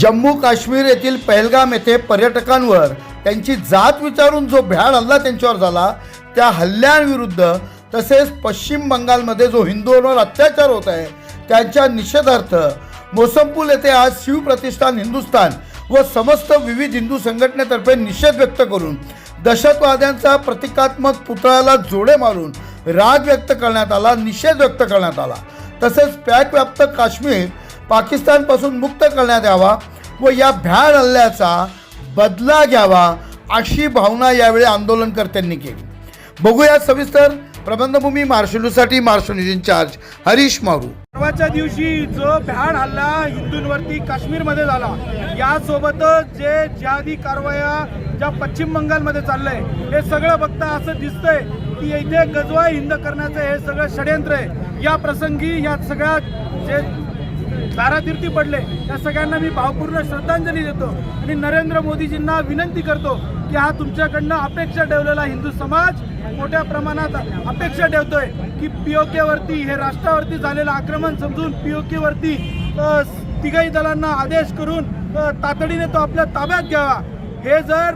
जम्मू काश्मीर येथील पहलगाम येथे पर्यटकांवर त्यांची जात विचारून जो भ्याड हल्ला त्यांच्यावर झाला त्या हल्ल्यांविरुद्ध तसेच पश्चिम बंगालमध्ये जो हिंदूंवर अत्याचार होत आहे त्यांच्या निषेधार्थ मोसंपूल येथे आज शिवप्रतिष्ठान हिंदुस्थान व समस्त विविध हिंदू संघटनेतर्फे निषेध व्यक्त करून दहशतवाद्यांचा प्रतिकात्मक पुतळ्याला जोडे मारून राग व्यक्त करण्यात आला निषेध व्यक्त करण्यात आला. तसेच पॅकव्याप्त काश्मीर पाकिस्तानपासून मुक्त करण्यात यावा व या भ्याड हल्ल्याचा बदला घ्यावा अशी भावना यावेळी आंदोलनकर्त्यांनी केली. बघूया सविस्तर प्रबंधभूमी मार्शलूसाठी Marshal news incharge Harish Maru. परवाच्या दिवशी जो भ्याड हल्ला हिंदूंवरती काश्मीरमध्ये झाला यासोबतच जे जिहादी कारवाया ज्या पश्चिम बंगालमध्ये चाललंय हे सगळं बघता असं दिसतंय की इथे गजवा हिंद करण्याचं हे सगळं षडयंत्र आहे. या प्रसंगी या सगळ्या जे दारातीर्थी पडले. त्या सगळ्यांना मी भावपूर्ण श्रद्धांजली देतो आणि नरेंद्र मोदीजींना विनंती करतो की हा तुमच्याकडनं अपेक्षा ठेवलेला हिंदू समाज मोठ्या प्रमाणात अपेक्षा ठेवतोय की पीओकेवरती हे राष्ट्रावरती झालेलं आक्रमण समजून पीओकेवरती वरती दलांना आदेश करून तातडीने तो आपल्या ताब्यात घ्यावा. हे जर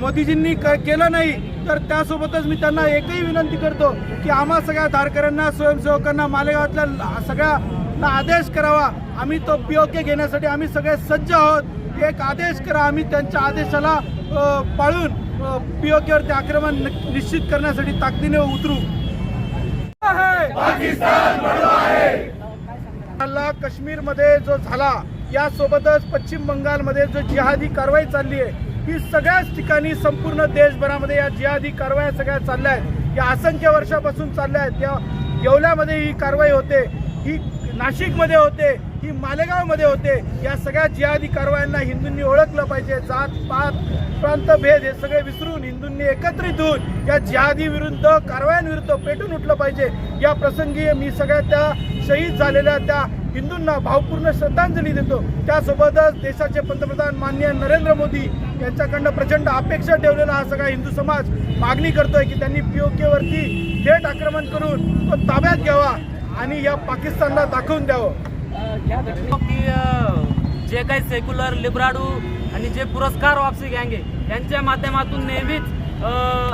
मोदीजींनी क- केलं नाही तर त्यासोबतच मी त्यांना एकही विनंती करतो की आम्हा सगळ्या धारकऱ्यांना स्वयंसेवकांना मालेगावातल्या सगळ्या आदेश करावा. आम्ही तो पीओके घेण्यासाठी आम्ही सगळे सज्ज आहोत. एक आदेश करा आम्ही त्यांच्या आदेशाला पाळून पीओकेवरती आक्रमण निश्चित करण्यासाठी ताकदीने उतरू. हल्ला काश्मीरमध्ये जो झाला यासोबतच पश्चिम बंगालमध्ये जो जिहादी कारवाई चालली आहे ही सगळ्याच ठिकाणी संपूर्ण देशभरामध्ये या जिहादी कारवाया सगळ्या चालल्या आहेत. या असंख्य वर्षापासून चालल्या आहेत. त्या येवल्यामध्ये ही कारवाई होते. ही नाशिकमध्ये होते ही मालेगावमध्ये होते या सगळ्या जिहादी कारवायांना हिंदूंनी ओळखलं पाहिजे. जात पात प्रांत भेद हे सगळे विसरून हिंदूंनी एकत्रित होऊन या जिहादी विरुद्ध कारवायांविरुद्ध पेटून उठलं पाहिजे. या प्रसंगी मी सगळ्या त्या शहीद झालेल्या त्या हिंदूंना भावपूर्ण श्रद्धांजली देतो. त्यासोबतच देशाचे पंतप्रधान माननीय नरेंद्र मोदी यांच्याकडनं प्रचंड अपेक्षा ठेवलेला हा सगळा हिंदू समाज मागणी करतोय की त्यांनी पीओकेवरती थेट आक्रमण करून तो ताब्यात घ्यावा. आणि या पाकिस्तानला दाखवून द्यावं. की जे काही सेक्युलर लिबराडू आणि जे पुरस्कार वापसी गँगे यांच्या माध्यमातून नेहमीच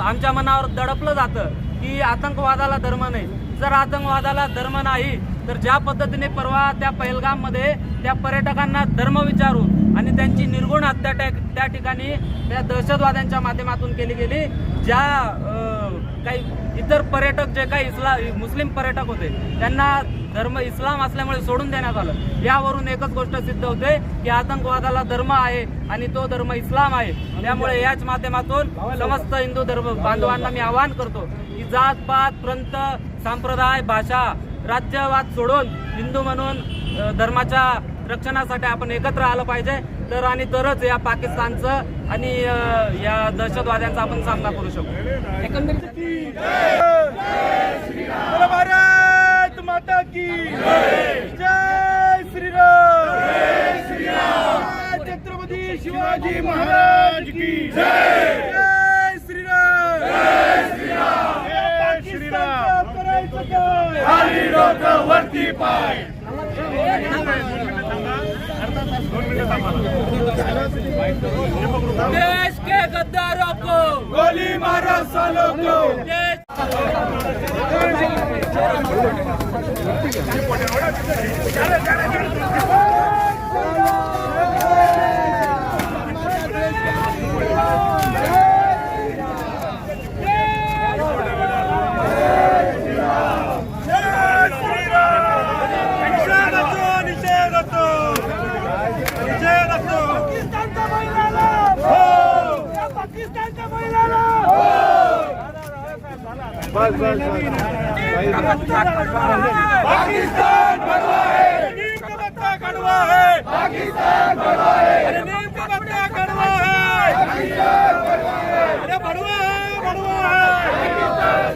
आमच्या मनावर दडपलं जातं की आतंकवादाला धर्म नाही. जर आतंकवादाला धर्म नाही तर ज्या पद्धतीने परवा त्या पहलगाममध्ये त्या पर्यटकांना धर्म विचारून आणि त्यांची निर्गुण हत्या त्या त्या ठिकाणी त्या दहशतवाद्यांच्या माध्यमातून केली गेली ज्या काही इतर पर्यटक जे काही इस्ला मुस्लिम पर्यटक होते त्यांना धर्म इस्लाम असल्यामुळे सोडून देण्यात आलं. यावरून एकच गोष्ट सिद्ध होते की आतंकवादाला धर्म आहे आणि तो धर्म इस्लाम आहे. त्यामुळे याच माध्यमातून समस्त हिंदू धर्म बांधवांना मी आवाहन करतो की जात पात पंत संप्रदाय भाषा राज्यवाद सोडून हिंदू म्हणून धर्माच्या रक्षणासाठी आपण एकत्र आलं पाहिजे. तर आणि तरच या पाकिस्तानचं आणि या दहशतवाद्यांचा आपण सामना करू शकतो एकंदरीत देश के गद्दारों को गोली मारा सालों को। देश निषेध असो निषेध असो निषेध असो पाकिस्तानच्या महिलाला हो पाकिस्तानच्या महिलाला बस बस पाकिस्तान बड़वा है। नीम का पत्ता कड़वा है पाकिस्तान बड़वा है। अरे नीम का पत्ता कड़वा है पाकिस्तान बड़ा है। अरे बड़वा है बड़वा है। पाकिस्तान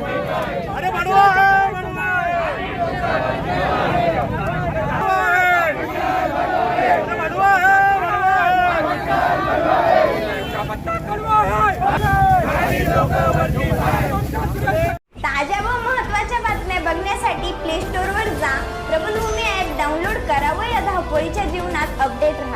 अपडेट राहा.